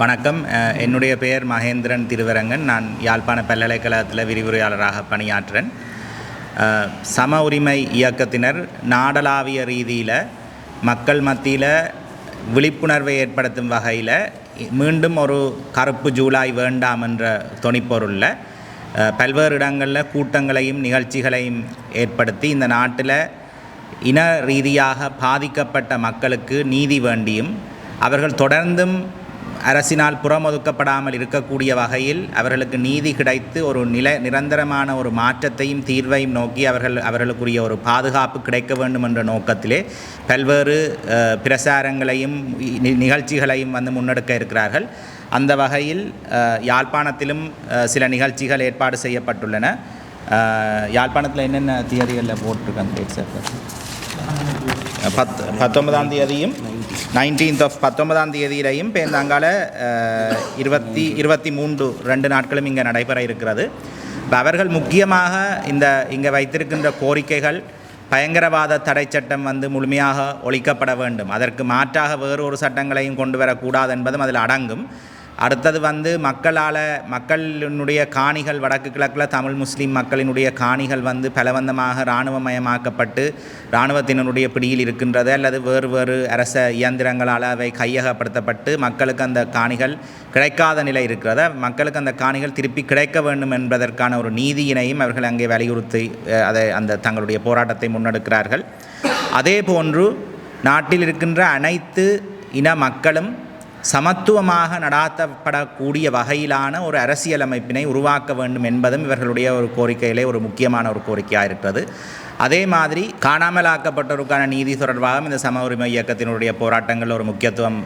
வணக்கம். என்னுடைய பெயர் மகேந்திரன் திருவரங்கன். நான் யாழ்ப்பாண பல்கலைக்கழகத்தில் விரிவுரையாளராக பணியாற்றுறேன் சம உரிமை இயக்கத்தினர் நாடளாவிய ரீதியில் மக்கள் மத்தியில் விழிப்புணர்வை ஏற்படுத்தும் வகையில் மீண்டும் ஒரு கருப்பு ஜூலாய் வேண்டாம் என்ற தொனிப்பொருளில் பல்வேறு இடங்களில் கூட்டங்களையும் நிகழ்ச்சிகளையும் ஏற்படுத்தி இந்த நாட்டில் இன ரீதியாக பாதிக்கப்பட்ட மக்களுக்கு நீதி வேண்டியும் அவர்கள் தொடர்ந்தும் அரசினால் புறமொதுக்கப்படாமல் இருக்கக்கூடிய வகையில் அவர்களுக்கு நீதி கிடைத்து ஒரு நில நிரந்தரமான ஒரு மாற்றத்தையும் தீர்வையும் நோக்கி அவர்கள் அவர்களுக்குரிய ஒரு பாதுகாப்பு கிடைக்க வேண்டும் என்ற நோக்கத்திலே பல்வேறு பிரசாரங்களையும் நிகழ்ச்சிகளையும் வந்து முன்னெடுக்க இருக்கிறார்கள். அந்த வகையில் யாழ்ப்பாணத்திலும் சில நிகழ்ச்சிகள் ஏற்பாடு செய்யப்பட்டுள்ளன. யாழ்ப்பாணத்தில் என்னென்ன தியதிகளில் போட்டிருக்காங்க பத்து பத்தொன்பதாம் தேதியும் நைன்டீன்த் ஆஃப் பத்தொன்பதாம் தேதியிலையும் பேருந்தாங்கால இருபத்தி இருபத்தி மூன்று ரெண்டு நாட்களும் இங்கே நடைபெற இருக்கிறது. அவர்கள் முக்கியமாக இந்த இங்கே வைத்திருக்கின்ற கோரிக்கைகள் பயங்கரவாத தடை சட்டம் வந்து முழுமையாக ஒழிக்கப்பட வேண்டும். அதற்கு மாற்றாக வேறு ஒரு சட்டங்களையும் கொண்டு வரக்கூடாது என்பதும் அதில் அடங்கும். அடுத்தது வந்து மக்களால் மக்களினுடைய காணிகள் வடக்கு கிழக்கில் தமிழ் முஸ்லீம் மக்களினுடைய காணிகள் வந்து பலவந்தமாக இராணுவமயமாக்கப்பட்டு இராணுவத்தினருடைய பிடியில் இருக்கின்றது அல்லது வேறு வேறு அரச இயந்திரங்களால் அவை கையகப்படுத்தப்பட்டு மக்களுக்கு அந்த காணிகள் கிடைக்காத நிலை இருக்கிறது? மக்களுக்கு அந்த காணிகள் திருப்பி கிடைக்க வேண்டும் என்பதற்கான ஒரு நீதியினையும் அவர்கள் அங்கே வலியுறுத்தி அதை அந்த தங்களுடைய போராட்டத்தை முன்னெடுக்கிறார்கள். அதே போன்று நாட்டில் இருக்கின்ற அனைத்து இன மக்களும் சமத்துவமாக நடாத்தப்படக்கூடிய வகையிலான ஒரு அரசியலமைப்பினை உருவாக்க வேண்டும் என்பதும் இவர்களுடைய ஒரு கோரிக்கையிலே ஒரு முக்கியமான ஒரு கோரிக்கையாக இருக்கிறது. அதே மாதிரி காணாமலாக்கப்பட்டோருக்கான நீதி தொடர்பாகவும் இந்த சம உரிமை இயக்கத்தினுடைய போராட்டங்கள் ஒரு முக்கியத்துவம்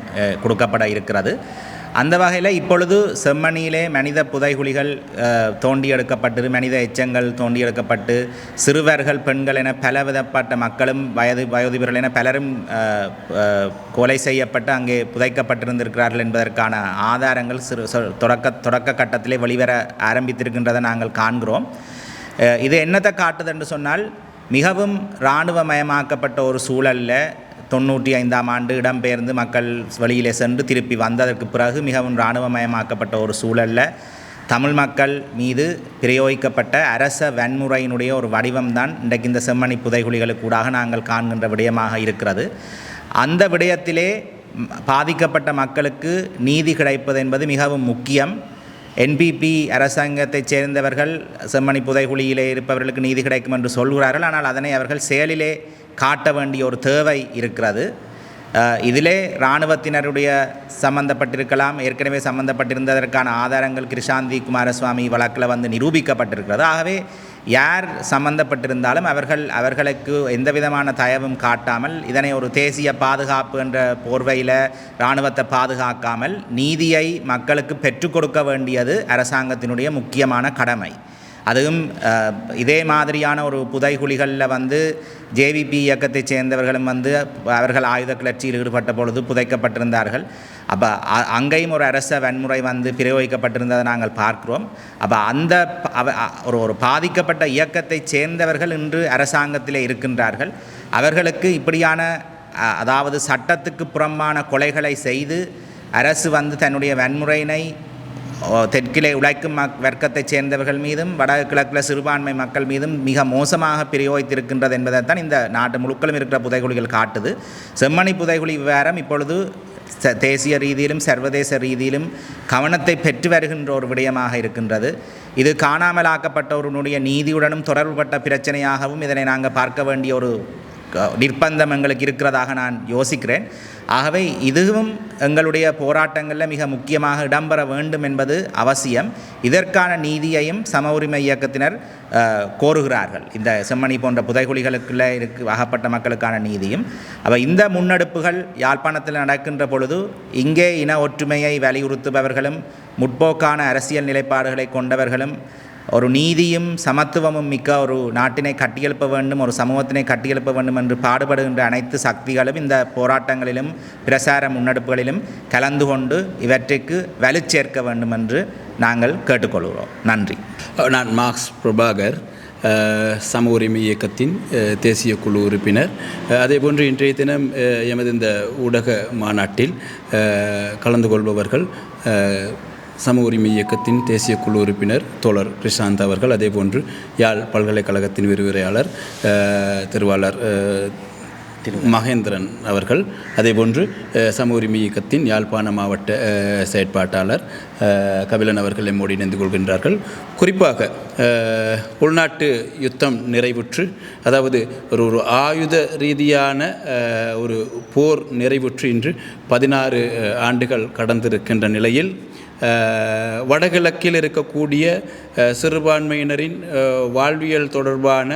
கொடுக்கப்பட இருக்கிறது. அந்த வகையில் இப்பொழுது செம்மணியிலே மனித புதைகுழிகள் தோண்டி எடுக்கப்பட்டு மனித எச்சங்கள் தோண்டி எடுக்கப்பட்டு சிறுவர்கள் பெண்கள் என பலவிதப்பட்ட மக்களும் வயது வயோதிபர்கள் என பலரும் கொலை செய்யப்பட்டு அங்கே புதைக்கப்பட்டிருந்திருக்கிறார்கள் என்பதற்கான ஆதாரங்கள் சிறு சொ- தொடக்க தொடக்க கட்டத்திலே வெளிவர ஆரம்பித்திருக்கின்றதை நாங்கள் காண்கிறோம். இது என்னத்தை காட்டுது என்று சொன்னால் மிகவும் இராணுவமயமாக்கப்பட்ட ஒரு சூழலில் தொண்ணூற்றி ஐந்தாம் ஆண்டு இடம்பெயர்ந்து மக்கள் வழியிலே சென்று திருப்பி வந்ததற்கு பிறகு மிகவும் இராணுவமயமாக்கப்பட்ட ஒரு சூழலில் தமிழ் மக்கள் மீது பிரயோகிக்கப்பட்ட அரச வன்முறையினுடைய ஒரு வடிவம்தான் இன்றைக்கு இந்த செம்மணி புதைகுழிகளுக்கூடாக நாங்கள் காண்கின்ற விடயமாக இருக்கிறது. அந்த விடயத்திலே பாதிக்கப்பட்ட மக்களுக்கு நீதி கிடைப்பது என்பது மிகவும் முக்கியம். என்பிபி அரசாங்கத்தைச் சேர்ந்தவர்கள் செம்மணி புதைகுழியிலே இருப்பவர்களுக்கு நீதி கிடைக்கும் என்று சொல்கிறார்கள். ஆனால் அதனை அவர்கள் செயலிலே காட்ட வேண்டிய ஒரு தேவை இருக்கிறது. இதிலே இராணுவத்தினருடைய சம்பந்தப்பட்டிருக்கலாம் ஏற்கனவே சம்பந்தப்பட்டிருந்ததற்கான ஆதாரங்கள் கிருஷாந்தி குமாரசுவாமி வழக்கில் வந்து நிரூபிக்கப்பட்டிருக்கிறது. ஆகவே யார் சம்பந்தப்பட்டிருந்தாலும் அவர்கள் அவர்களுக்கு எந்த விதமான தயவும் காட்டாமல் இதனை ஒரு தேசிய பாதுகாப்பு என்ற போர்வையில் இராணுவத்தை பாதுகாக்காமல் நீதியை மக்களுக்கு பெற்றுக் கொடுக்க வேண்டியது அரசாங்கத்தினுடைய முக்கியமான கடமை. அதுவும் இதே மாதிரியான ஒரு புதைகுழிகளில் வந்து ஜேவிபி இயக்கத்தைச் சேர்ந்தவர்களும் வந்து அவர்கள் ஆயுத கிளர்ச்சியில் ஈடுபட்ட பொழுது புதைக்கப்பட்டிருந்தார்கள். அப்போ அங்கேயும் ஒரு அரச வன்முறை வந்து பிரயோகிக்கப்பட்டிருந்ததை நாங்கள் பார்க்கிறோம். அப்போ அந்த ஒரு ஒரு பாதிக்கப்பட்ட இயக்கத்தைச் சேர்ந்தவர்கள் இன்று அரசாங்கத்திலே இருக்கின்றார்கள். அவர்களுக்கு இப்படியான அதாவது சட்டத்துக்கு புறம்பான கொலைகளை செய்து அரசு வந்து தன்னுடைய வன்முறையினை தெற்கிலே உழைக்கும் மக் வர்க்கத்தைச் சேர்ந்தவர்கள் மீதும் வடக்கு கிழக்கில் சிறுபான்மை மக்கள் மீதும் மிக மோசமாக பிரயோகித்திருக்கின்றது என்பதைத்தான் இந்த நாட்டு முழுக்களும் இருக்கிற புதைகுழிகள் காட்டுது. செம்மணி புதைகுழி விவகாரம் இப்பொழுது தேசிய ரீதியிலும் சர்வதேச ரீதியிலும் கவனத்தை பெற்று வருகின்ற ஒரு விடயமாக இருக்கின்றது. இது காணாமலாக்கப்பட்டவருடைய நீதியுடனும் தொடர்புபட்ட பிரச்சனையாகவும் இதனை நாங்கள் பார்க்க வேண்டிய ஒரு நிர்பந்தம் எங்களுக்கு இருக்கிறதாக நான் யோசிக்கிறேன். ஆகவே இதுவும் எங்களுடைய போராட்டங்களில் மிக முக்கியமாக இடம்பெற வேண்டும் என்பது அவசியம். இதற்கான நீதியையும் சம உரிமை இயக்கத்தினர் கோருகிறார்கள். இந்த செம்மணி போன்ற புதைகுழிகளுக்குள்ளே இருக்கு அகப்பட்ட மக்களுக்கான நீதியும். அப்போ இந்த முன்னெடுப்புகள் யாழ்ப்பாணத்தில் நடக்கின்ற பொழுது இங்கே இன ஒற்றுமையை வலியுறுத்துபவர்களும் முற்போக்கான அரசியல் நிலைப்பாடுகளை கொண்டவர்களும் ஒரு நீதியும் சமத்துவமும் மிக்க ஒரு நாட்டினை கட்டியெழுப்ப வேண்டும் ஒரு சமூகத்தினை கட்டியெழுப்ப வேண்டும் என்று பாடுபடுகின்ற அனைத்து சக்திகளும் இந்த போராட்டங்களிலும் பிரசார முன்னெடுப்புகளிலும் கலந்து கொண்டு இவற்றுக்கு வலு சேர்க்க வேண்டும் என்று நாங்கள் கேட்டுக்கொள்கிறோம். நன்றி. நான் மார்க்ஸ் பிரபாகர் அஹ், சம உரிமை இயக்கத்தின் தேசிய குழு உறுப்பினர். அதே அதேபோன்று இன்றைய தினம் எமது இந்த ஊடக மாநாட்டில் கலந்து கொள்பவர்கள் சம உரிமை இயக்கத்தின் தேசிய குழு உறுப்பினர் தோழர் கிருஷாந்த் அவர்கள் அதேபோன்று யாழ் பல்கலைக்கழகத்தின் விரிவுரையாளர் திருவாளர் மகேந்திரன் அவர்கள் அதேபோன்று சம உரிமை இயக்கத்தின் யாழ்ப்பாண மாவட்ட செயற்பாட்டாளர் கபிலன் அவர்கள் எம்மோடு இணைந்து கொள்கின்றார்கள். குறிப்பாக உள்நாட்டு யுத்தம் நிறைவுற்று அதாவது ஒரு ஒரு ஆயுத ரீதியான ஒரு போர் நிறைவுற்று இன்று பதினாறு ஆண்டுகள் கடந்திருக்கின்ற நிலையில் வடகிழக்கில் இருக்கக்கூடிய சிறுபான்மையினரின் வாழ்வியல் தொடர்பான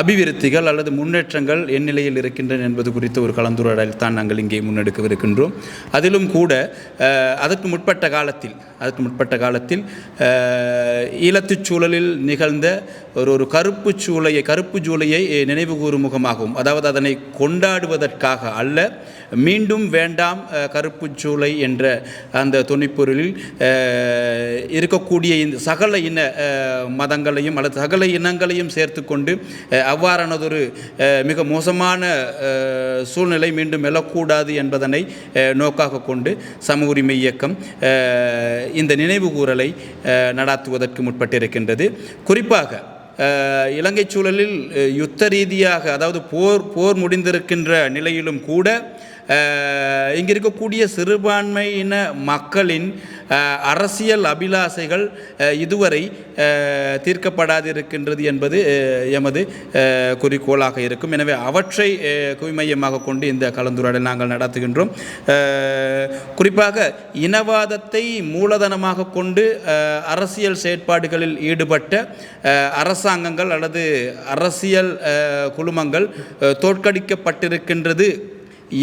அபிவிருத்திகள் அல்லது முன்னேற்றங்கள் என் நிலையில் இருக்கின்றன என்பது குறித்த ஒரு கலந்துரையாடல் தான் நாங்கள் இங்கே முன்னெடுக்கவிருக்கின்றோம். அதிலும் கூட அதற்கு முற்பட்ட காலத்தில் அதற்கு முற்பட்ட காலத்தில் ஈழத்துச் சூழலில் நிகழ்ந்த ஒரு ஒரு கருப்பு சூளையை கருப்பு ஜூலையை நினைவு கூறும் முகமாகவும் அதாவது அதனை கொண்டாடுவதற்காக அல்ல மீண்டும் வேண்டாம் கருப்பு சூளை என்ற அந்த துணிப்பொருளில் இருக்கக்கூடிய இந்த சகல இன மதங்களையும் அல்லது சகல இனங்களையும் சேர்த்து கொண்டு அவ்வாறானதொரு மிக மோசமான சூழ்நிலை மீண்டும் எழக்கூடாது என்பதனை நோக்காக கொண்டு சம உரிமை இயக்கம் இந்த நினைவு கூறலை நடாத்துவதற்கு முற்பட்டிருக்கின்றது. குறிப்பாக இலங்கை சூழலில் யுத்த ரீதியாக அதாவது போர் போர் முடிந்திருக்கின்ற நிலையிலும் கூட இங்கே இருக்கக்கூடிய சிறுபான்மையின மக்களின் அரசியல் அபிலாசைகள் இதுவரை தீர்க்கப்படாதிருக்கின்றது என்பது எமது குறிக்கோளாக இருக்கும். எனவே அவற்றை குவிமையமாக கொண்டு இந்த கலந்துரையாடல் நாங்கள் நடத்துகின்றோம். குறிப்பாக இனவாதத்தை மூலதனமாக கொண்டு அரசியல் செயற்பாடுகளில் ஈடுபட்ட அரசாங்கங்கள் அல்லது அரசியல் குழுமங்கள் தோற்கடிக்கப்பட்டிருக்கின்றது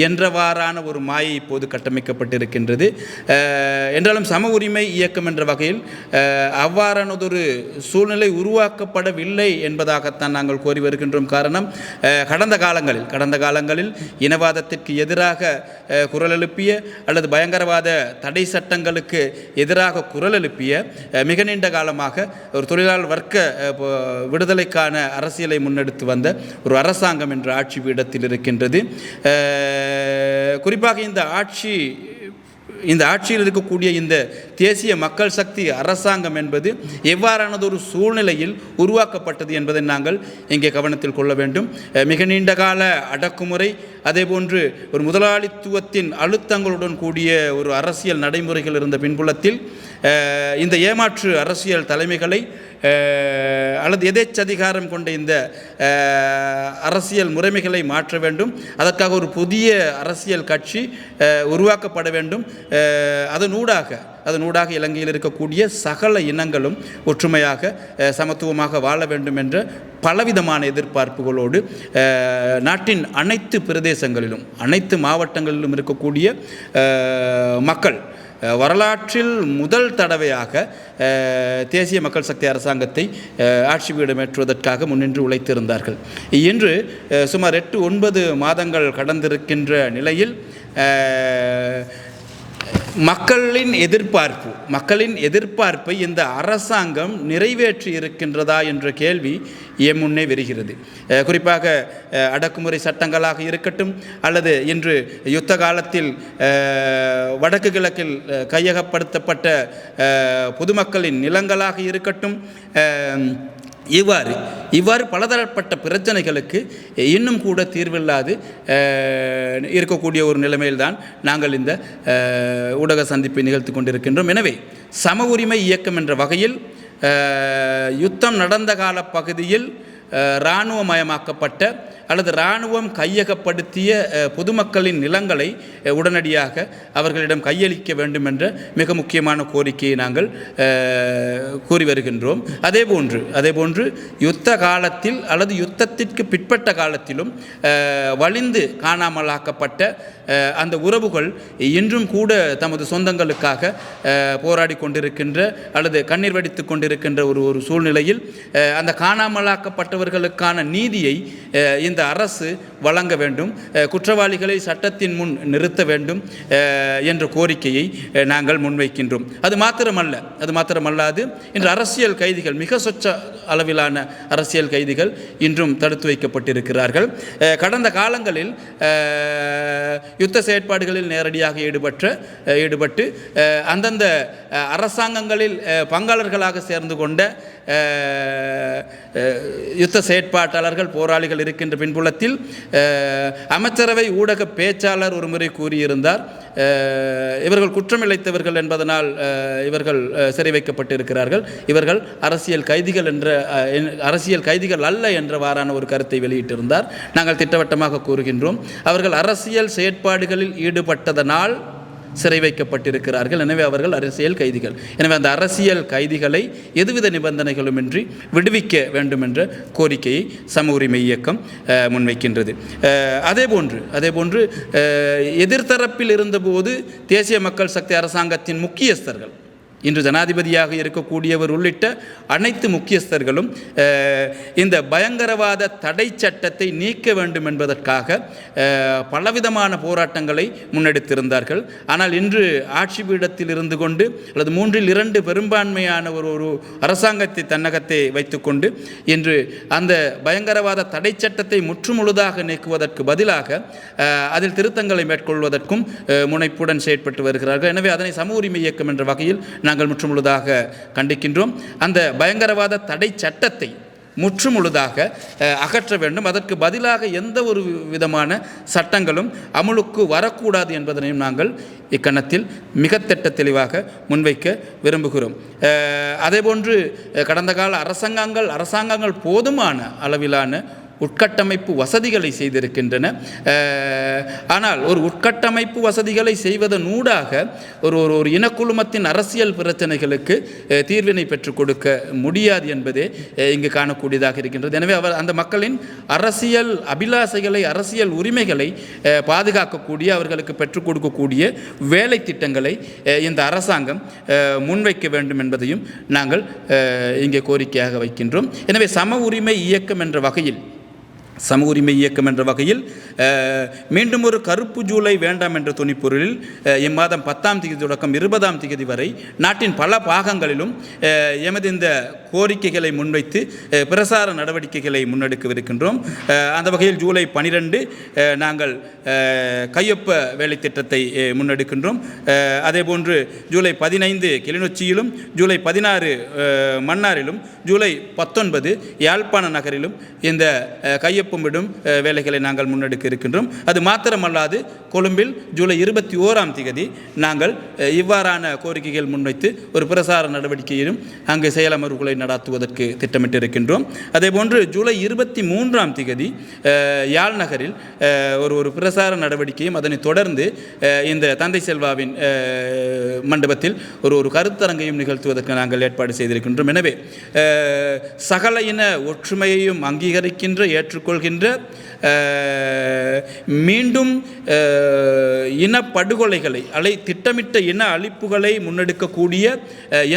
என்றவாறான ஒரு மாயை இப்போது கட்டமைக்கப்பட்டிருக்கின்றது. என்றாலும் சம உரிமை இயக்கம் என்ற வகையில் அவ்வாறானதொரு சூழ்நிலை உருவாக்கப்படவில்லை என்பதாகத்தான் நாங்கள் கோரி வருகின்றோம். காரணம் கடந்த காலங்களில் கடந்த காலங்களில் இனவாதத்திற்கு எதிராக குரல் எழுப்பிய அல்லது பயங்கரவாத தடை சட்டங்களுக்கு எதிராக குரல் எழுப்பிய மிக நீண்ட காலமாக ஒரு தொழிலாளர் வர்க்க விடுதலைக்கான அரசியலை முன்னெடுத்து வந்த ஒரு அரசாங்கம் என்ற ஆட்சி பீடத்தில் இருக்கின்றது. குறிப்பாக இந்த ஆட்சி இந்த ஆட்சியில் இருக்கக்கூடிய இந்த தேசிய மக்கள் சக்தி அரசாங்கம் என்பது எவ்வாறானது ஒரு சூழ்நிலையில் உருவாக்கப்பட்டது என்பதை நாங்கள் இங்கே கவனத்தில் கொள்ள வேண்டும். மிக நீண்ட கால அடக்குமுறை அதேபோன்று ஒரு முதலாளித்துவத்தின் அழுத்தங்களுடன் கூடிய ஒரு அரசியல் நடைமுறைகள் இருந்த பின்புலத்தில் இந்த ஏமாற்று அரசியல் தலைமைகளை அல்லது எதேச்சதிகாரம் கொண்ட இந்த அரசியல் முறைமைகளை மாற்ற வேண்டும். அதற்காக ஒரு புதிய அரசியல் கட்சி உருவாக்கப்பட வேண்டும். அதனூடாக அதனூடாக இலங்கையில் இருக்கக்கூடிய சகல இனங்களும் ஒற்றுமையாக சமத்துவமாக வாழ வேண்டும் என்ற பலவிதமான எதிர்பார்ப்புகளோடு நாட்டின் அனைத்து பிரதேசங்களிலும் அனைத்து மாவட்டங்களிலும் இருக்கக்கூடிய மக்கள் வரலாற்றில் முதல் தடவையாக தேசிய மக்கள் சக்தி அரசாங்கத்தை ஆட்சி பீடமேற்றுவதற்காக முன்னின்று உழைத்திருந்தார்கள். இன்று சுமார் எட்டு ஒன்பது மாதங்கள் கடந்திருக்கின்ற நிலையில் மக்களின் எதிர்பார்ப்பு மக்களின் எதிர்பார்ப்பை இந்த அரசாங்கம் நிறைவேற்றி இருக்கின்றதா என்ற கேள்வி என் முன்னே வருகிறது. குறிப்பாக அடக்குமுறை சட்டங்களாக இருக்கட்டும் அல்லது இன்று யுத்த காலத்தில் வடக்கு கிழக்கில் கையகப்படுத்தப்பட்ட பொதுமக்களின் நிலங்களாக இருக்கட்டும் இவ்வாறு இவ்வாறு பலதரப்பட்ட பிரச்சனைகளுக்கு இன்னும் கூட தீர்வில்லாது இருக்கக்கூடிய ஒரு நிலைமையில்தான் நாங்கள் இந்த ஊடக சந்திப்பை நிகழ்த்தி கொண்டிருக்கின்றோம். எனவே சம உரிமை இயக்கம் என்ற வகையில் யுத்தம் நடந்த கால பகுதியில் இராணுவமயமாக்கப்பட்ட அல்லது இராணுவம் கையகப்படுத்திய பொதுமக்களின் நிலங்களை உடனடியாக அவர்களிடம் கையளிக்க வேண்டும் என்ற மிக முக்கியமான கோரிக்கையை நாங்கள் கூறி வருகின்றோம். அதேபோன்று அதேபோன்று யுத்த காலத்தில் அல்லது யுத்தத்திற்கு பிற்பட்ட காலத்திலும் வலிந்து காணாமலாக்கப்பட்ட அந்த உறவுகள் இன்றும் கூட தமது சொந்தங்களுக்காக போராடி கொண்டிருக்கின்ற அல்லது கண்ணீர் வடித்து கொண்டிருக்கின்ற ஒரு ஒரு சூழ்நிலையில் அந்த காணாமலாக்கப்பட்டவர்களுக்கான நீதியை இந்த இந்த அரசு வழங்க வேண்டும் குற்றவாளிகளை சட்டத்தின் முன் நிறுத்த வேண்டும் என்ற கோரிக்கையை நாங்கள் முன்வைக்கின்றோம். அது மாத்திரமல்ல அது மாத்திரமல்லாது இன்று அரசியல் கைதிகள் மிக சொச்ச அளவிலான அரசியல் கைதிகள் இன்றும் தடுத்து வைக்கப்பட்டிருக்கிறார்கள். கடந்த காலங்களில் யுத்த செயற்பாடுகளில் நேரடியாக ஈடுபட்ட ஈடுபட்டு அந்தந்த அரசாங்கங்களில் பங்காளர்களாக சேர்ந்து கொண்ட யுத்த செயற்பாட்டாளர்கள் போராளிகள் இருக்கின்ற பின்புலத்தில் அமைச்சரவை ஊடக பேச்சாளர் ஒருமுறை கூறியிருந்தார். இவர்கள் குற்றமிழைத்தவர்கள் என்பதனால் இவர்கள் சிறை வைக்கப்பட்டிருக்கிறார்கள். இவர்கள் அரசியல் கைதிகள் என்ற என்- அரசியல் கைதிகள் அல்ல என்றவாறான ஒரு கருத்தை வெளியிட்டிருந்தார். நாங்கள் திட்டவட்டமாக கூறுகின்றோம். அவர்கள் அரசியல் செயற்பாடுகளில் ஈடுபட்டதனால் சிறை வைக்கப்பட்டிருக்கிறார்கள். எனவே அவர்கள் அரசியல் கைதிகள். எனவே அந்த அரசியல் கைதிகளை எதுவித நிபந்தனைகளுமின்றி விடுவிக்க வேண்டும் என்ற கோரிக்கையை சம உரிமை இயக்கம் முன்வைக்கின்றது. அதேபோன்று அதேபோன்று எதிர்த்தரப்பில் இருந்தபோது தேசிய மக்கள் சக்தி அரசாங்கத்தின் முக்கியஸ்தர்கள் இன்று ஜனாதிபதியாக இருக்கக்கூடியவர் உள்ளிட்ட அனைத்து முக்கியஸ்தர்களும் இந்த பயங்கரவாத தடை சட்டத்தை நீக்க வேண்டும் என்பதற்காக பலவிதமான போராட்டங்களை முன்னெடுத்திருந்தார்கள். ஆனால் இன்று ஆட்சி பீடத்தில் இருந்து கொண்டு அல்லது மூன்றில் இரண்டு பெரும்பான்மையான ஒரு ஒரு அரசாங்கத்தை தன்னகத்தை வைத்துக்கொண்டு இன்று அந்த பயங்கரவாத தடை சட்டத்தை முற்றுமுழுதாக நீக்குவதற்கு பதிலாக அதில் திருத்தங்களை மேற்கொள்வதற்கும் முனைப்புடன் செயற்பட்டு வருகிறார்கள். எனவே அதனை சம உரிமை இயக்கம் என்ற வகையில் நாங்கள் முற்றுமுழுதாக கண்டிக்கின்றோம். அந்த பயங்கரவாத தடை சட்டத்தை முற்றுமுழுதாக அகற்ற வேண்டும். அதற்கு பதிலாக எந்த ஒரு விதமான சட்டங்களும் அமுலுக்கு வரக்கூடாது என்பதனையும் நாங்கள் இக்கணத்தில் மிக திட்ட தெளிவாக முன்வைக்க விரும்புகிறோம். அதேபோன்று கடந்த கால அரசாங்கங்கள் அரசாங்கங்கள் போதுமான அளவிலான உட்கட்டமைப்பு வசதிகளை செய்திருக்கின்றன. ஆனால் ஒரு உட்கட்டமைப்பு வசதிகளை செய்வதனூடாக ஒரு ஒரு ஒரு இனக்குழுமத்தின் அரசியல் பிரச்சனைகளுக்கு தீர்வினை பெற்றுக் கொடுக்க முடியாது என்பதே இங்கு காணக்கூடியதாக இருக்கின்றது. எனவே அவர் அந்த மக்களின் அரசியல் அபிலாசைகளை அரசியல் உரிமைகளை பாதுகாக்கக்கூடிய அவர்களுக்கு பெற்றுக் கொடுக்கக்கூடிய வேலை திட்டங்களை இந்த அரசாங்கம் முன்வைக்க வேண்டும் என்பதையும் நாங்கள் இங்கே கோரிக்கையாக வைக்கின்றோம். எனவே சம உரிமை இயக்கம் என்ற வகையில் சமூக உரிமை இயக்கம் என்ற வகையில் மீண்டும் ஒரு கருப்பு ஜூலை வேண்டாம் என்ற துணிப்பொருளில் இம்மாதம் பத்தாம் தேதி தொடக்கம் இருபதாம் தேதி வரை நாட்டின் பல பாகங்களிலும் எமது இந்த கோரிக்கைகளை முன்வைத்து பிரசார நடவடிக்கைகளை முன்னெடுக்கவிருக்கின்றோம். அந்த வகையில் ஜூலை பனிரெண்டு நாங்கள் கையொப்ப வேலை திட்டத்தை முன்னெடுக்கின்றோம். அதேபோன்று ஜூலை பதினைந்து கிளிநொச்சியிலும் ஜூலை பதினாறு மன்னாரிலும் ஜூலை பத்தொன்பது யாழ்ப்பாண நகரிலும் இந்த கையொப்ப கையொப்பமிடும் வேலைகளை நாங்கள் முன்னெடுக்க இருக்கின்றோம். அது மாத்திரமல்லாது கொழும்பில் ஜூலை இருபத்தி ஓராம் திகதி நாங்கள் இவ்வாறான கோரிக்கைகள் முன்வைத்து ஒரு பிரசார நடவடிக்கையிலும் அங்கு செயலமர்வுகளை நடாத்துவதற்கு திட்டமிட்டிருக்கின்றோம். அதேபோன்று ஜூலை இருபத்தி மூன்றாம் திகதி யாழ் நகரில் ஒரு ஒரு பிரசார நடவடிக்கையும் அதனை தொடர்ந்து இந்த தந்தை செல்வாவின் மண்டபத்தில் ஒரு ஒரு கருத்தரங்கையும் நிகழ்த்துவதற்கு நாங்கள் ஏற்பாடு செய்திருக்கின்றோம். எனவே சகல இன ஒற்றுமையையும் அங்கீகரிக்கின்ற ஏற்றுக்கொள் கொள்கின்ற மீண்டும் இனப்படுகொலைகளை அலை திட்டமிட்ட இன அழிப்புகளை முன்னெடுக்கக்கூடிய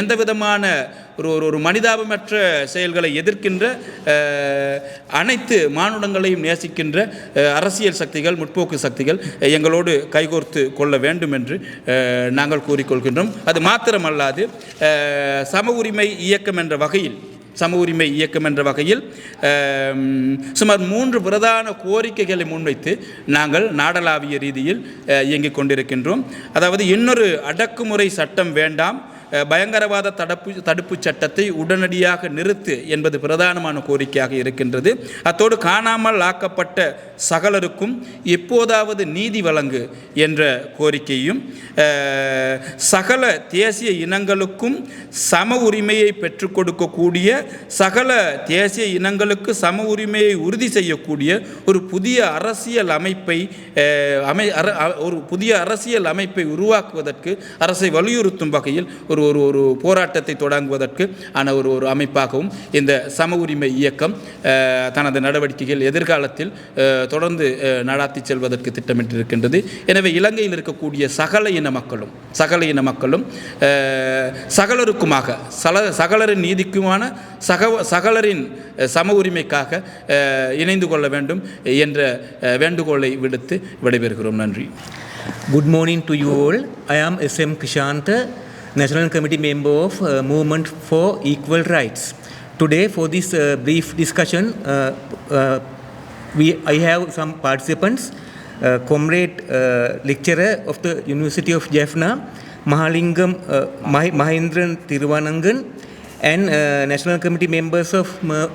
எந்த விதமான ஒரு ஒரு ஒரு மனிதாபமற்ற செயல்களை எதிர்க்கின்ற அனைத்து மானுடங்களையும் நேசிக்கின்ற அரசியல் சக்திகள் முற்போக்கு சக்திகள் எங்களோடு கைகோர்த்து கொள்ள வேண்டும் என்று நாங்கள் கூறிக்கொள்கின்றோம். அது மாத்திரமல்லாது சம உரிமை இயக்கம் என்ற வகையில் சம உரிமை இயக்கம் என்ற வகையில் சுமார் மூன்று பிரதான கோரிக்கைகளை முன்வைத்து நாங்கள் நாடளாவிய ரீதியில் இயங்கிக் கொண்டிருக்கின்றோம். அதாவது இன்னொரு அடக்குமுறை சட்டம் வேண்டாம். பயங்கரவாத தடுப்பு தடுப்பு சட்டத்தை உடனடியாக நிறுத்து என்பது பிரதானமான கோரிக்கையாக இருக்கின்றது. அத்தோடு காணாமல் ஆக்கப்பட்ட சகலருக்கும் எப்போதாவது நீதி வழங்கு என்ற கோரிக்கையும் சகல தேசிய இனங்களுக்கும் சம உரிமையை பெற்றுக் கொடுக்கக்கூடிய சகல தேசிய இனங்களுக்கு சம உரிமையை உறுதி செய்யக்கூடிய ஒரு புதிய அரசியல் அமைப்பை அமை அர- அ- ஒரு புதிய அரசியல் அமைப்பை உருவாக்குவதற்கு அரசை வலியுறுத்தும் வகையில் ஒரு ஒரு ஒரு ஒரு போராட்டத்தை தொடங்குவதற்கு ஆன ஒரு ஒரு அமைப்பாகவும் இந்த சம உரிமை இயக்கம் தனது நடவடிக்கைகள் எதிர்காலத்தில் தொடர்ந்து நடாத்தி செல்வதற்கு திட்டமிட்டிருக்கின்றது. எனவே இலங்கையில் இருக்கக்கூடிய சகல இன மக்களும் சகல இன மக்களும் சகலருக்குமாக சல சகலரின் நீதிக்குமான சக சகலரின் சம உரிமைக்காக இணைந்து கொள்ள வேண்டும் என்ற வேண்டுகோளை விடுத்து விடைபெறுகிறோம். நன்றி. Good morning to you all I am S M Kishanth National Committee member of uh, Movement for Equal Rights. Today, for this uh, brief discussion, uh, uh, we, I have some participants, uh, comrade uh, lecturer of the University of Jaffna, Mahalingam uh, Mah- Mahendran Tiruvanangan, and uh, National Committee members of uh,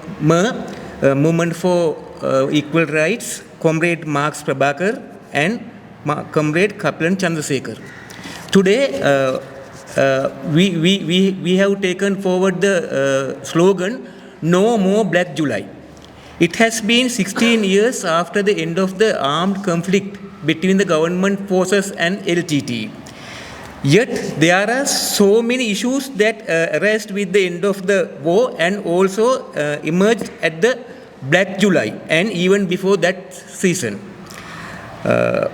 Movement for uh, Equal Rights, Comrade Marx Prabhakar, and Ma- Comrade Kaplan Chandrasekhar. Today, uh, we, we, we, we have taken forward the uh, slogan, No More Black July. It has been 16 years after the end of the armed conflict between the government forces and LTT. Yet there are so many issues that uh, with the end of the war and also uh, emerged at the Black July and even before that season. Uh,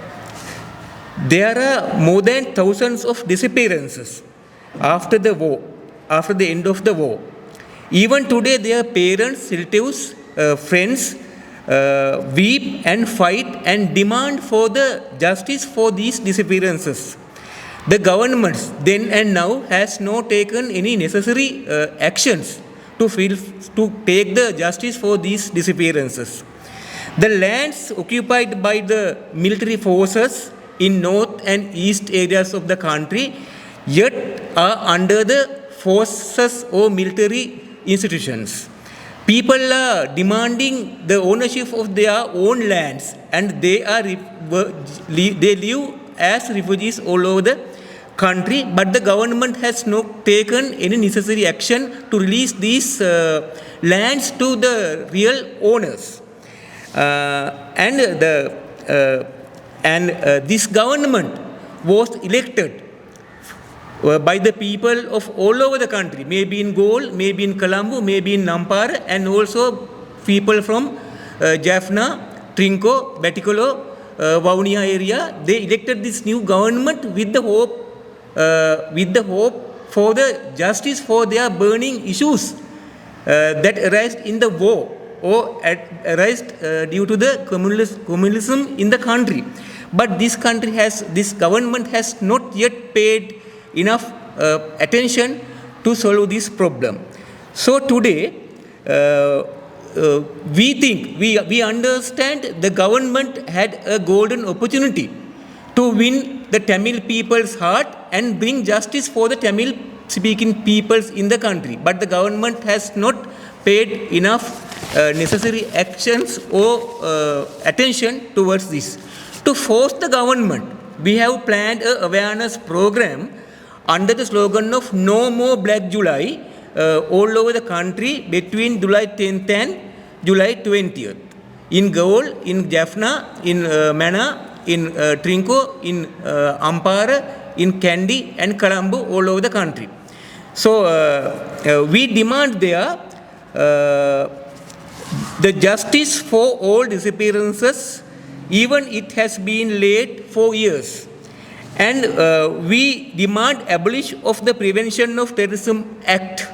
there are more than thousands of disappearances after the war, after the end of the war. Even today, their parents, relatives, uh, friends uh, weep and fight and demand for the justice for these disappearances. The governments then and now has not taken any necessary uh, actions to, feel, to take the justice for these disappearances. The lands occupied by the military forces in north and east areas of the country yet are under the forces or military institutions. People are demanding the ownership of their own lands and they are they live as refugees all over the country but the government has not taken any necessary action to release these uh, lands to the real owners uh, and the uh, and uh, this government was elected by the people of all over the country maybe in Gaul maybe in Colombo maybe in Nampara and also people from uh, Jaffna Trinco Batikolo uh, Vaunia area they elected this new government with the hope uh, with the hope for the justice for their burning issues uh, that arose in the war or at, arose uh, due to the communis- communism in the country. But this country has, this government has not yet paid enough uh, attention to solve this problem. So today, uh, uh, we think, we, we understand the government had a golden opportunity to win the Tamil people's heart and bring justice for the Tamil speaking peoples in the country. But the government has not paid enough uh, necessary actions or uh, attention towards this. To force the government, we have planned a awareness program under the slogan of No More Black July uh, all over the country between July 10th and July 20th. In Gaul, in Jaffna, in uh, Mana, in uh, Trinco, in uh, Ampara, in Kandy and Colombo all over the country. So uh, uh, we demand there uh, the justice for all disappearances, even it has been late for years. And uh, we demand abolish of the Prevention of Terrorism Act.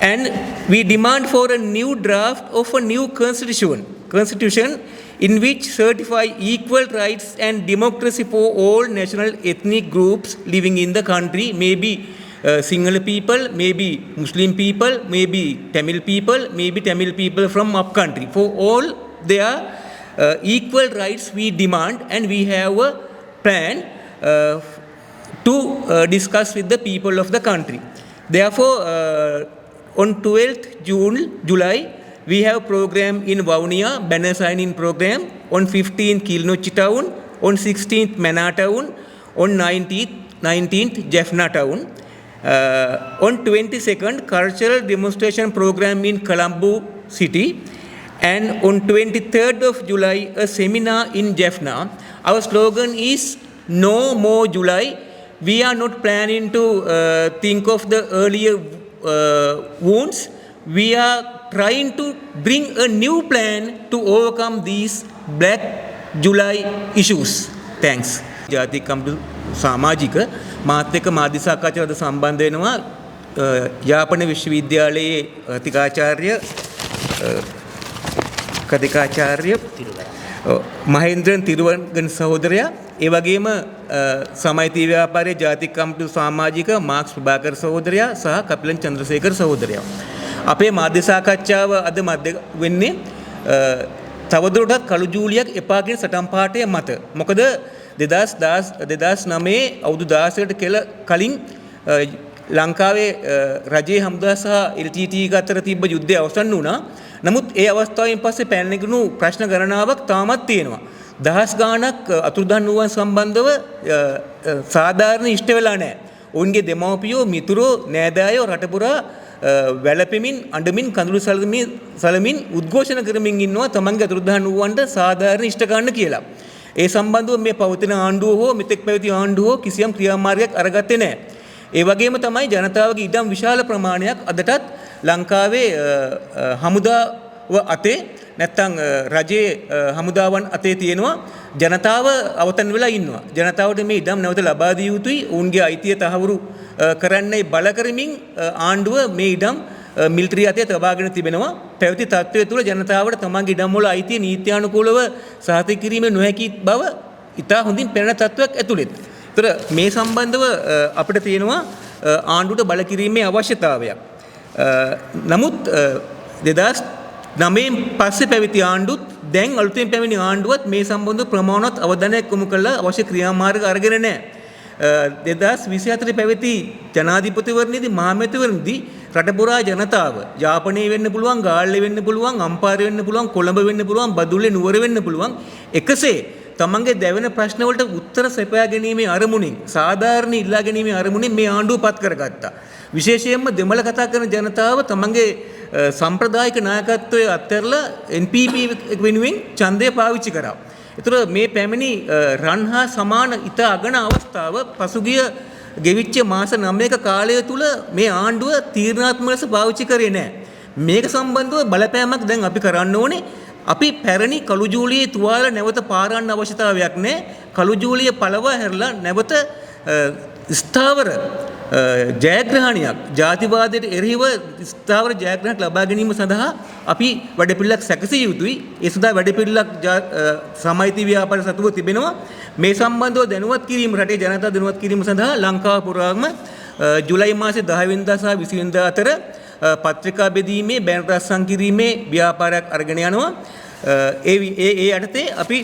And we demand for a new draft of a new constitution, constitution in which certify equal rights and democracy for all national ethnic groups living in the country, maybe uh, people, maybe Muslim people, maybe Tamil people, maybe Tamil people from upcountry. For all their uh, equal rights we demand and we have a plan to uh, discuss with the people of the country. Therefore, uh, on 12th June, July, we have program in Vaunia, banner signing program. On 15th, Kilnochi town. On 16th, Mana town. On 19th, 19th, Jaffna town. Uh, on 22nd, cultural demonstration program in Colombo city. And on 23rd of July, a seminar in Jaffna. Our slogan is No More July, we are not planning to uh, think of the earlier uh, wounds. We are trying to bring a new plan to overcome these Black July issues. Thanks. ජාතික computer සමාජික මාත් එක්ක මාධ්‍ය සාකච්ඡාවට සම්බන්ධ වෙනවා අ, යාපන විශ්වවිද්‍යාලයේ අතිකාචාර්ය අ, uh, කතිකාචාර්ය ඔව්, මහේන්ද්‍රන් තිරුවන්ගන් සහෝදරයා ඒ වගේම අ, සමයිති ව්‍යාපාරයේ ජාතික කම්පියුටර් සමාජික මාක්ස් ප්‍රභාකර සහෝදරයා සහ කපිලන් චන්ද්‍රසේකර සහෝදරයා. අපේ මාධ්‍ය සාකච්ඡාව අද මැද වෙන්නේ අ, තවදුරටත් කළු ජූලියක් එපා කියන සටන් පාඨය මත. මොකද 2010 2009 අවුරුදු 16කට කෙල කලින් අ, ලංකාවේ අ, රජයේ හමුදා සහ LTT අතර තිබ්බ යුද්ධය අවසන් වුණා. නමුත් ඒ අවස්ථාවෙන් පස්සේ පැනනගුණු ප්‍රශ්න ගණනාවක් තාමත් තියෙනවා. දහස් ගාණක් අ, අතුරුදහන් වූවන් සම්බන්ධව අ, අ, සාධාරණ ඉෂ්ට වෙලා නැහැ. ඔවුන්ගේ දෙමව්පියෝ මිතුරෝ නෑදෑයෝ රටපුරා වැලපෙමින් අඩමින් කඳුළු සලමින් සලමින් උද්ඝෝෂණ කරමින් ඉන්නවා තමන්ගේ අතුරුදහන් වූවන්ට සාධාරණ ඉෂ්ට ගන්න කියලා. ඒ සම්බන්ධව මේ පවතින ආණ්ඩුව හෝ මෙතෙක් පැවති ආණ්ඩුව හෝ කිසියම් ක්‍රියාමාර්ගයක් අරගත්තේ නැහැ. ඒ වගේම තමයි ජනතාවගේ ඉඩම් විශාල ප්‍රමාණයක් අදටත් ලංකාවේ අ, අ, හමුදාව අතේ නැත්තං රජයේ අ, හමුදාවන් අතේ තියෙනවා ජනතාව අවතන් වෙලා ඉන්නවා. ජනතාවට මේ ඉඩම් නැවත ලබා දිය යුතුයි ඔවුන්ගේ අයිතිය තහවුරු අ, කරන්නයි බල කරමින් අ, ආණ්ඩුව මේ ඉඩම් මිල්ට්‍රී අතේ තබාගෙන තිබෙනවා පැවති තත්ත්වය තුළ ජනතාවට තමන්ගේ ඉඩම්වල අයිතිය නීත්‍යානුකූලව සාතික කිරීම නොහැකි බව ඉතා හොඳින් පෙනෙන තත්ත්වයක් ඇතුළෙත්. තොර මේ සම්බන්ධව අ, අපිට තියෙනවා අ, ආණ්ඩුවට බල කිරීමේ අවශ්‍යතාවයක්. Uh, අ, නමුත් uh, දෙදස් නමයෙන් පස්සේ පැවිති ආණ්ඩුත් දැන් අලුතෙන් පැමිණි ආණ්ඩුවත් මේ සම්බන්ධ ප්‍රමාණවත් අවධානයක් යොමු කළා අවශ්‍ය ක්‍රියාමාර්ග අරගෙන නැහැ. Uh, දෙදස් විසි අතර පැවති ජනාධිපතිවරණයේදී මහමැතිවරණදී රටපුරා ජනතාව යාපනයේ වෙන්න පුළුවන් ගාල්ලේ වෙන්න පුළුවන් අම්පාරේ වෙන්න පුළුවන් කොළඹ වෙන්න පුළුවන් බදුල්ලේ නුවර වෙන්න පුළුවන් එකසේ තමන්ගේ දැවෙන ප්‍රශ්නවලට උත්තර සැපයා ගැනීමේ අරමුණින් සාධාරණ ඉල්ලා ගැනීමේ අරමුණින් මේ ආණ්ඩුව පත් කරගත්තා. විශේෂයෙන්ම දෙමළ කතා කරන ජනතාව තමන්ගේ අ, සම්ප්‍රදායික නායකත්වය අත්හැරලා NPP වෙනුවෙන් ඡන්දය පාවිච්චි කරා. ඒතර මේ පැමිණි අ, රන් හා සමාන ඉතා අගන අවස්ථාව පසුගිය ගෙවිච්ච මාස 9ක කාලය තුල මේ ආණ්ඩුව තීරණාත්මක ලෙස පාවිච්චි කරේ නැහැ. මේක සම්බන්ධව බලපෑමක් දැන් අපි කරන්න ඕනේ. අපි පැරණි කළු ජූලියේ තුවාල නැවත පාරන්න අවශ්‍යතාවයක් නැහැ. කළු ජූලිය පළවා හැරලා නැවත අ, ස්ථාවර අ, ජයග්‍රහණයක් ජාතිවාදයට එරෙහිව ස්ථාවර ජයග්‍රහණයක් ලබා ගැනීම සඳහා අපි වැඩපිළිවෙලක් සැකසිය යුතුයි. ඒ සඳහා වැඩපිළිවෙලක් ජා- අ, සමයිති ව්‍යාපාර සතුව තිබෙනවා. මේ සම්බන්ධව දැනුවත් කිරීම රටේ ජනතාව දැනුවත් කිරීම සඳහා ලංකාව පුරාම අ, ජුලයි මාසේ 10 වෙනිදා සහ 20 වෙනිදා අතර අ, පත්‍රිකා බෙදීමේ බැනර් රත්සන් කිරීමේ ව්‍යාපාරයක් අරගෙන යනවා. අ, ඒ වි- ඒ ඒ යටතේ අපි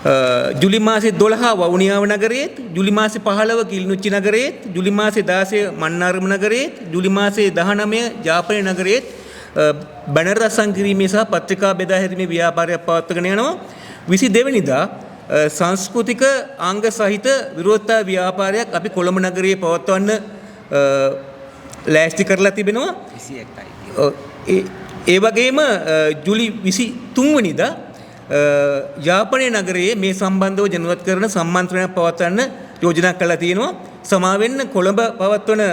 Uh, ජුලිමාසේ දොළහා වවුනියාව නගරේත් ජුලිමාස පහළව කිල්නුච්චි නගරේත් ජුලිමාසේ දාසය මන්නාර්ම නගරේත් ජුලිමාසේ දහනමය ජාපනය නගරේත් uh, බැනර සංකිරීමේ සහ පත්‍රිකා බෙදා හැරීමේ ව්‍යාපාරයක් පවත්වගෙන යනවා. විසි දෙවනිදා uh, සංස්කෘතික අංග සහිත විරෝධතා ව්‍යාපාරයක් අපි කොළඹ නගරයේ පවත්වන්න ලෑස්ති කරලා තිබෙනවා. ඒ වගේම ජුලි විසි තුන්වනිදා යාපනය නගරයේ මේ සම්බන්ධව ජනවත් කරන සම්මන්ත්‍රණයක් පවත්වන්න යෝජනා කළා තියෙනවා. සමාවෙන්න කොළඹ පවත්වන අ,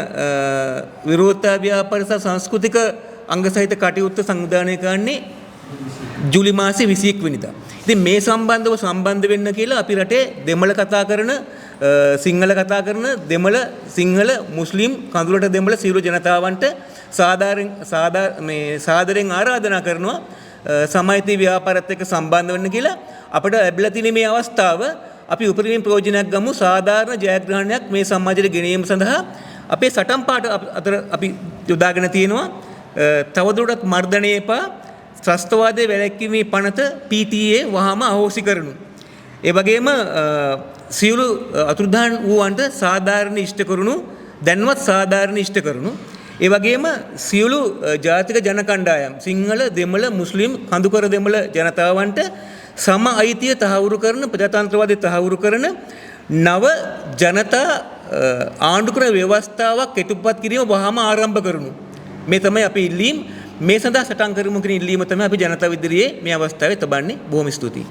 විරෝධතා ව්‍යාපාර සහ සංස්කෘතික අංග සහිත කටයුත්ත සංවිධානය කරන්නේ ජුලි මාසේ 21 වෙනිදා. ඉතින් මේ සම්බන්ධව සම්බන්ධ වෙන්න කියලා අපි රටේ දෙමළ කතා කරන අ, සිංහල කතා කරන දෙමළ සිංහල මුස්ලිම් කඳුලට දෙමළ සියලු ජනතාවන්ට සාධාරණ සාධා මේ සාදරෙන් ආරාධනා කරනවා අ, සමයිති ව්‍යාපාරත් එක්ක සම්බන්ධ වෙන්න කියලා අපිට ලැබිලා තියෙන මේ අවස්ථාව අපි උපරිම ප්‍රයෝජනයක් ගමු සාධාරණ ජයග්‍රහණයක් මේ සමාජයට ගෙනීම සඳහා අපේ සටන් පාට අප- අතර අපි යොදාගෙන තියෙනවා අ, තවදුරටත් මර්ධනය එපා ත්‍රස්තවාදය වැළැක්වීමේ පනත PTA වහාම අහෝසි කරනු. ඒ වගේම අ, සියලු අ, අතුරුදහන් වූවන්ට සාධාරණ ඉෂ්ට කරුණු දැන්වත් සාධාරණ ඉෂ්ට කරුණු. ඒ වගේම සියලු අ, ජාතික ජන කණ්ඩායම් සිංහල දෙමළ මුස්ලිම් කඳුකර දෙමළ ජනතාවන්ට සම අයිතිය තහවුරු කරන ප්‍රජාතන්ත්‍රවාදය තහවුරු කරන නව ජනතා අ, ආණ්ඩුකර ව්‍යවස්ථාවක් කෙටුපත් කිරීම වහාම ආරම්භ කරනු. මේ තමයි අපි ඉල්ලීම්. මේ සඳහා සටන් කරමු කියන ඉල්ලීම තමයි අපි ජනතාව ඉදිරියේ මේ අවස්ථාවේ තබන්නේ. බොහොම ස්තුතියි.